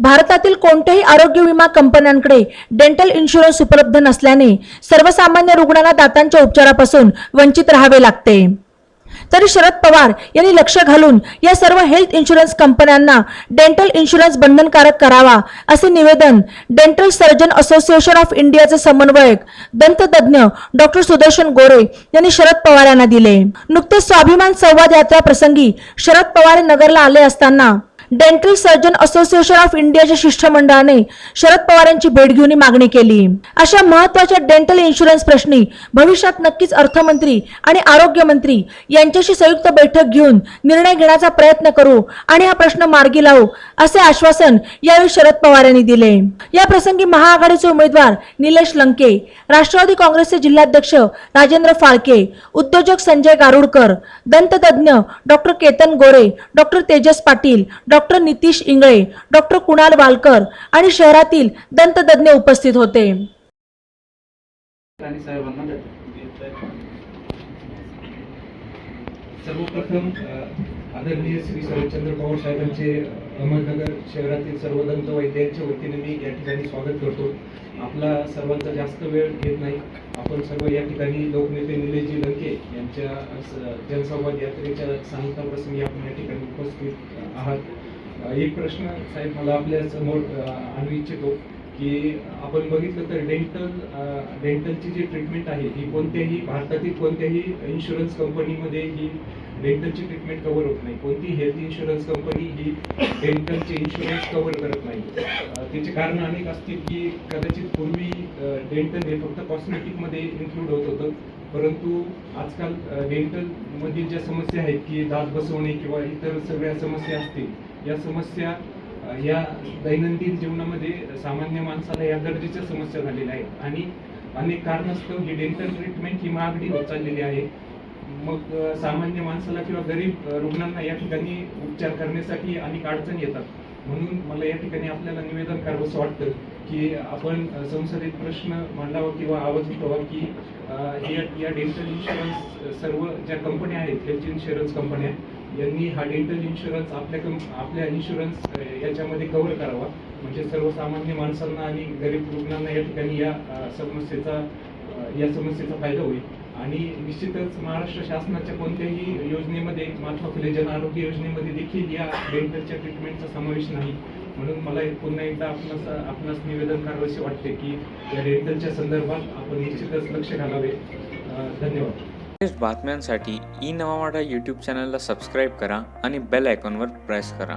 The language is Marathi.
भारतातील कोणत्याही आरोग्य विमा कंपन्यांकडे डेंटल इन्शुरन्स उपलब्ध नसल्याने सर्वसामान्य रुग्णांना दातांच्या उपचारापासून वंचित राहावे लागते. तरी शरद पवार यांनी लक्ष घालून या सर्व हेल्थ इन्शुरन्स कंपन्यांना डेंटल इन्शुरन्स बंधनकारक करावा असे निवेदन डेंटल सर्जन असोसिएशन ऑफ इंडियाचे समन्वयक दंततज्ञ डॉक्टर सुदर्शन गोरे यांनी शरद पवार यांना दिले. नुकतेच स्वाभिमान संवाद यात्रा प्रसंगी शरद पवार नगरला आले असताना डेंटल सर्जन असोसिएशन ऑफ इंडियाच्या शिष्टमंडळाने शरद पवार यांची भेट घेऊन ही मागणी केली. अशा महत्त्वाच्या डेंटल इन्शुरन्स प्रश्नी भविष्यात नक्कीच अर्थमंत्री आणि आरोग्य मंत्री यांच्याशी संयुक्त बैठक घेऊन निर्णय घेण्याचा प्रयत्न करू आणि हा प्रश्न मार्गी लावू असे आश्वासन यावेळी शरद पवार यांनी दिले. या प्रसंगी महाआघाडीचे उमेदवार निलेश लंके राष्ट्रवादी काँग्रेसचे जिल्हाध्यक्ष राजेंद्र फाळके उद्योजक संजय गारुडकर दंततज्ञ डॉक्टर केतन गोरे डॉक्टर तेजस पाटील डॉ. डॉक्टर नितीश इंगळे डॉक्टर कुणाल वालकर आणि शहरातील दंततज्ञ उपस्थित होते. सर्वप्रथम आदरणीय श्री शरदचंद्र पवार साहेबांचे अहमदनगर शहरातील सर्व दंत वैद्यांच्या वतीने मी या ठिकाणी स्वागत करतो. आपला सर्वांचा जास्त वेळ घेत नाही. आपण सर्व या ठिकाणी लोकनेते निलेशजी लंके यांच्या जनसंवाद यात्रेच्या सांगताप्रसंगी आपण या ठिकाणी उपस्थित आहात. एक प्रश्न साहेब मला आपल्यासमोर आणू इच्छितो की आपण बघितलं तर डेंटल डेंटलची जी ट्रीटमेंट आहे ही कोणत्याही भारतातील कोणत्याही इन्शुरन्स कंपनीमध्ये ही डेंटलची ट्रीटमेंट कव्हर होत नाही. कोणती हेल्थ इन्शुरन्स कंपनी ही डेंटलचे इन्शुरन्स कव्हर करत नाही. त्याचे कारण अनेक असतील की कदाचित पूर्वी डेंटल हे फक्त कॉस्मेटिकमध्ये इन्क्लूड होत होतं. परंतु आजकाल डेंटल मधील ज्या समस्या आहेत की दात बसवणे किंवा इतर सगळ्या समस्या असतील या समस्या या दैनंदिन जीवनामध्ये सामान्य माणसाला या दर्जेच्या समस्या झालेल्या आहेत. आणि अनेक कारणास्तव ही डेंटल ट्रीटमेंट ही महागडी होत चाललेली आहे. मग सामान्य माणसाला किंवा गरीब रुग्णांना या ठिकाणी उपचार करण्यासाठी अनेक अडचणी येतात. म्हणून मला या ठिकाणी आपल्याला निवेदन करावं असं वाटतं की आपण संसदेत प्रश्न मांडावा किंवा आवाज उठवा की या डेंटल इन्शुरन्स सर्व ज्या कंपन्या आहेत हेल्थ इन्शुरन्स कंपन्या यांनी हा डेंटल इन्शुरन्स आपल्या कं आपल्या इन्शुरन्स याच्यामध्ये कव्हर करावा. म्हणजे सर्वसामान्य माणसांना आणि गरीब रुग्णांना या ठिकाणी या समस्येचा या समस्येचा फायदा होईल. आणि निश्चितच महाराष्ट्र शासनाच्या कोणत्याही योजनेमध्ये महात्मा फुले जन आरोग्य योजनेमध्ये देखील या डेंटलच्या ट्रीटमेंटचा समावेश नाही. म्हणून मला पुन्हा एकदा आपणास आपणास निवेदन करावेसे वाटते की या डेंटलच्या संदर्भात आपण निश्चितच लक्ष घालावे. धन्यवाद. लेटेस्ट बातम्यांसाठी ई नवा वाडा यूट्यूब चॅनलला सबस्क्राईब करा आणि बेल आयकॉनवर प्रेस करा.